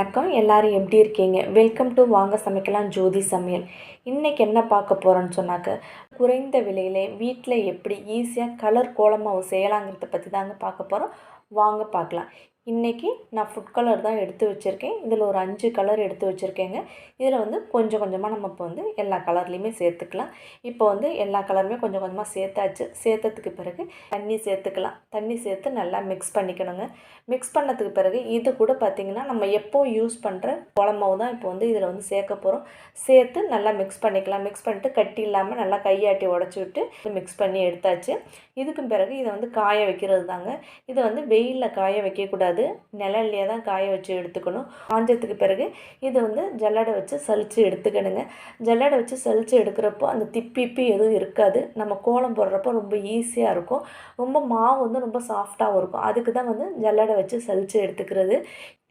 வணக்கம். எல்லாரும் எப்படி இருக்கீங்க? வெல்கம் டு வாங்க சமைக்கலாம் ஜோதி சமையல். இன்றைக்கி என்ன பார்க்க போகிறோன்னு சொன்னாக்க குறைந்த விலையிலே வீட்டில் எப்படி ஈஸியாக கலர் கோலமாவு செய்யலாங்கிறத பற்றி தாங்க பார்க்க போகிறோம் வாங்க பார்க்கலாம். இன்றைக்கி நான் ஃபுட் கலர் தான் எடுத்து வச்சுருக்கேன். இதில் ஒரு அஞ்சு கலர் எடுத்து வச்சுருக்கேங்க. இதில் வந்து கொஞ்சம் கொஞ்சமாக நம்ம இப்போ வந்து எல்லா கலர்லேயுமே சேர்த்துக்கலாம். இப்போ வந்து எல்லா கலருமே கொஞ்சம் கொஞ்சமாக சேர்த்தாச்சு. சேர்த்ததுக்கு பிறகு தண்ணி சேர்த்துக்கலாம். தண்ணி சேர்த்து நல்லா மிக்ஸ் பண்ணிக்கணுங்க. மிக்ஸ் பண்ணதுக்கு பிறகு இது கூட பார்த்திங்கன்னா நம்ம எப்போ யூஸ் பண்ணுற குழம்பாவு தான் இப்போ வந்து இதில் வந்து சேர்க்க போகிறோம் சேர்த்து நல்லா மிக்ஸ் பண்ணிக்கலாம். மிக்ஸ் பண்ணிட்டு கட்டி இல்லாமல் நல்லா கையை கையாட்டி உடச்சி விட்டு மிக்ஸ் பண்ணி எடுத்தாச்சு. இதுக்கும் பிறகு இதை வந்து காய வைக்கிறது தாங்க. இதை வந்து வெயிலில் காய வைக்கக்கூடாது. நிழல்லையே தான் காய வச்சு எடுத்துக்கணும். காஞ்சதுக்கு பிறகு இதை வந்து ஜல்லடை வச்சு சலித்து எடுத்துக்கணுங்க. ஜல்லடை வச்சு சலித்து எடுக்கிறப்போ அந்த திப்பிப்பி எதுவும் இருக்காது. நம்ம கோலம் போடுறப்போ ரொம்ப ஈஸியாக இருக்கும். ரொம்ப மாவு வந்து ரொம்ப சாஃப்டாகவும் இருக்கும். அதுக்கு தான் வந்து ஜல்லடை வச்சு சலித்து எடுத்துக்கிறது.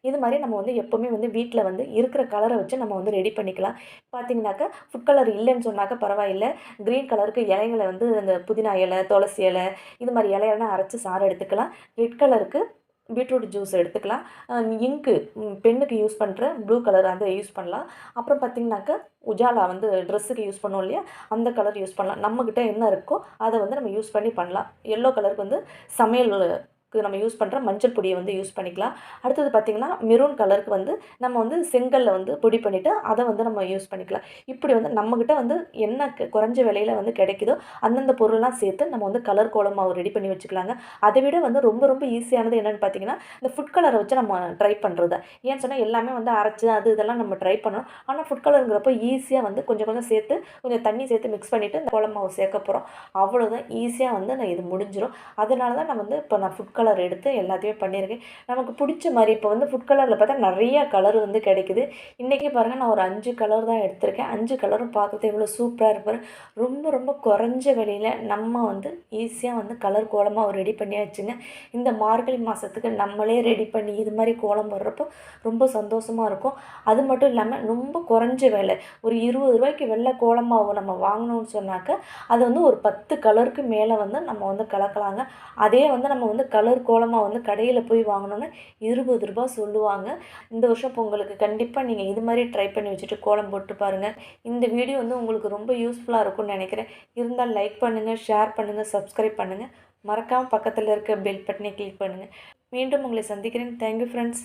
இது மாதிரி நம்ம வந்து எப்போவுமே வந்து வீட்டில் வந்து இருக்கிற கலரை வச்சு நம்ம வந்து ரெடி பண்ணிக்கலாம். பார்த்தீங்கன்னாக்கா ஃபுட் கலர் இல்லைன்னு சொன்னாக்கா பரவாயில்லை. க்ரீன் கலருக்கு இலைகளை வந்து அந்த புதினா இலை துளசி இலை இது மாதிரி இலையெல்லாம் அரைச்சி சாறு எடுத்துக்கலாம். ரெட் கலருக்கு பீட்ரூட் ஜூஸ் எடுத்துக்கலாம். இங்கு பெண்ணுக்கு யூஸ் பண்ணுற ப்ளூ கலர் அதை யூஸ் பண்ணலாம். அப்புறம் பார்த்திங்கனாக்கா உஜாலா வந்து ட்ரெஸ்ஸுக்கு யூஸ் பண்ணுவோம் இல்லையா? அந்த கலர் யூஸ் பண்ணலாம். நம்மக்கிட்ட என்ன இருக்கோ அதை வந்து நம்ம யூஸ் பண்ணி பண்ணலாம். எல்லோ கலருக்கு வந்து சமையல் நம்ம யூஸ் பண்ணுற மஞ்சள் பொடியை வந்து யூஸ் பண்ணிக்கலாம். அடுத்தது பார்த்திங்கன்னா மெரூன் கலருக்கு வந்து நம்ம வந்து செங்கல்ல வந்து பொடி பண்ணிவிட்டு அதை வந்து நம்ம யூஸ் பண்ணிக்கலாம். இப்படி வந்து நம்மக்கிட்ட வந்து என்ன குறைஞ்ச விலையில் வந்து கிடைக்குதோ அந்தந்த பொருள்லாம் சேர்த்து நம்ம வந்து கலர் கோலமாக ரெடி பண்ணி வச்சுக்கலாங்க. அதை விட வந்து ரொம்ப ரொம்ப ஈஸியானது என்னென்னு பார்த்தீங்கன்னா இந்த ஃபுட் கலரை வச்சு நம்ம ட்ரை பண்ணுறது ஏன்னு சொன்னால் எல்லாமே வந்து அரைச்சி அது இதெல்லாம் நம்ம ட்ரை பண்ணணும். ஆனால் ஃபுட் கலருங்கிறப்போ ஈஸியாக வந்து கொஞ்சம் கொஞ்சம் சேர்த்து கொஞ்சம் தண்ணி சேர்த்து மிக்ஸ் பண்ணிவிட்டு இந்த கோலமாவை சேர்க்க போகிறோம் அவ்வளோதான் ஈஸியாக வந்து நான் இது முடிஞ்சிடும் அதனால தான் நான் வந்து இப்போ நான் ஃபுட் கலர் எடுத்து எல்லாத்தையுமே பண்ணியிருக்கேன் நமக்கு பிடிச்ச மாதிரி இப்போ வந்து ஃபுட் கலரில் பார்த்தா நிறைய கலர் வந்து கிடைக்குது. இன்றைக்கி பாருங்கள் நான் ஒரு அஞ்சு கலர் தான் எடுத்திருக்கேன். அஞ்சு கலரும் பார்க்குறது எவ்வளோ சூப்பராக இருப்பார். ரொம்ப ரொம்ப குறைஞ்ச விலையில் நம்ம வந்து ஈஸியாக வந்து கலர் கோலமாக ரெடி பண்ணியாச்சுங்க. இந்த மார்கழி மாதத்துக்கு நம்மளே ரெடி பண்ணி இது மாதிரி கோலம் போடுறப்போ ரொம்ப சந்தோஷமாக இருக்கும். அது மட்டும் இல்லாமல் ரொம்ப குறைஞ்ச விலை. ஒரு இருபது ரூபாய்க்கு வெள்ளை கோலமாவு நம்ம வாங்கினோம்னு சொன்னாக்க அது வந்து ஒரு பத்து கலருக்கு மேலே வந்து நம்ம வந்து கலக்கலாங்க. அதே வந்து நம்ம வந்து கலர் கோலமாக வந்து கடையில் போய் வாங்கினோன்னா இருபது ரூபா சொல்லுவாங்க. இந்த வருஷம் பொங்கலுக்கு கண்டிப்பாக நீங்கள் இது மாதிரி ட்ரை பண்ணி வச்சுட்டு கோலம் போட்டு பாருங்கள் இந்த வீடியோ வந்து உங்களுக்கு ரொம்ப யூஸ்ஃபுல்லாக இருக்கும்னு நினைக்கிறேன். இருந்தால் லைக் பண்ணுங்கள் ஷேர் பண்ணுங்கள் சப்ஸ்கிரைப் பண்ணுங்கள் மறக்காமல் பக்கத்தில் இருக்க பெல் பட்டனை கிளிக் பண்ணுங்கள் மீண்டும் உங்களை சந்திக்கிறேன். Thank you friends